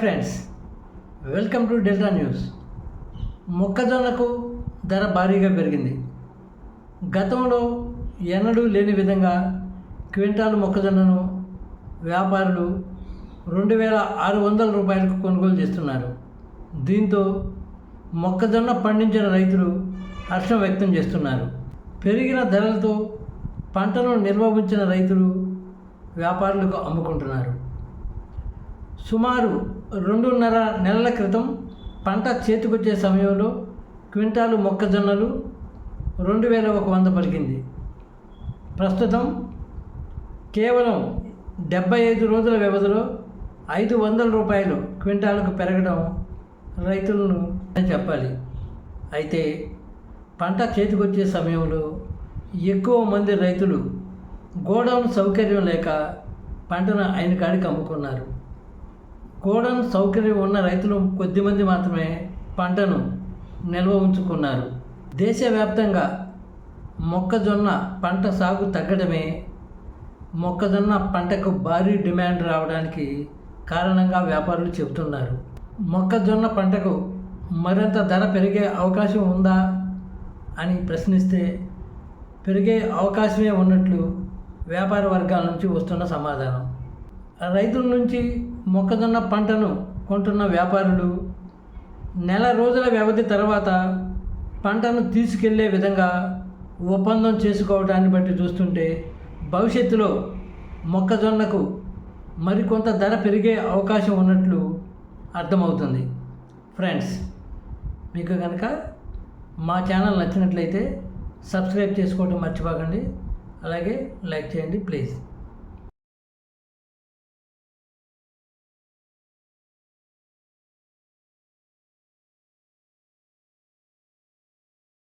Friends welcome to Delta news మొక్కజొన్నకు ధర భారీగా పెరిగింది. గతంలో ఎన్నడూ లేని విధంగా క్వింటాలు మొక్కజొన్నను వ్యాపారులు రెండు వేల ఆరు వందల రూపాయలకు కొనుగోలు చేస్తున్నారు. దీంతో మొక్కజొన్న పండించిన రైతులు హర్షం వ్యక్తం చేస్తున్నారు. పెరిగిన ధరలతో పంటను నిర్వహించిన రైతులు వ్యాపారులకు అమ్ముకుంటున్నారు. సుమారు రెండున్నర నెలల క్రితం పంట చేతికొచ్చే సమయంలో క్వింటాలు మొక్కజొన్నలు రెండు వేల ఒక వంద పలికింది. ప్రస్తుతం కేవలం డెబ్బై ఐదు రోజుల వ్యవధిలో ఐదు వందల రూపాయలు క్వింటాలకు పెరగడం రైతులను అని చెప్పాలి. అయితే పంట చేతికొచ్చే సమయంలో ఎక్కువ మంది రైతులు గోడౌన్ సౌకర్యం లేక పంటను ఆయన కాడికి అమ్ముకున్నారు. కోడన్ సౌకర్యం ఉన్న రైతులు కొద్దిమంది మాత్రమే పంటను నిల్వ ఉంచుకున్నారు. దేశవ్యాప్తంగా మొక్కజొన్న పంట సాగు తగ్గడమే మొక్కజొన్న పంటకు భారీ డిమాండ్ రావడానికి కారణంగా వ్యాపారులు చెబుతున్నారు. మొక్కజొన్న పంటకు మరింత ధర పెరిగే అవకాశం ఉందా అని ప్రశ్నిస్తే పెరిగే అవకాశమే ఉన్నట్లు వ్యాపార వర్గాల నుంచి వస్తున్న సమాధానం. రైతుల నుంచి మొక్కజొన్న పంటను కొంటున్న వ్యాపారులు నెల రోజుల వ్యవధి తర్వాత పంటను తీసుకెళ్ళే విధంగా ఒప్పందం చేసుకోవడాన్ని బట్టి చూస్తుంటే భవిష్యత్తులో మొక్కజొన్నకు మరికొంత ధర పెరిగే అవకాశం ఉన్నట్లు అర్థమవుతుంది. ఫ్రెండ్స్ మీకు కనుక మా ఛానల్ నచ్చినట్లయితే సబ్స్క్రైబ్ చేసుకోవడం మర్చిపోకండి. అలాగే లైక్ చేయండి ప్లీజ్.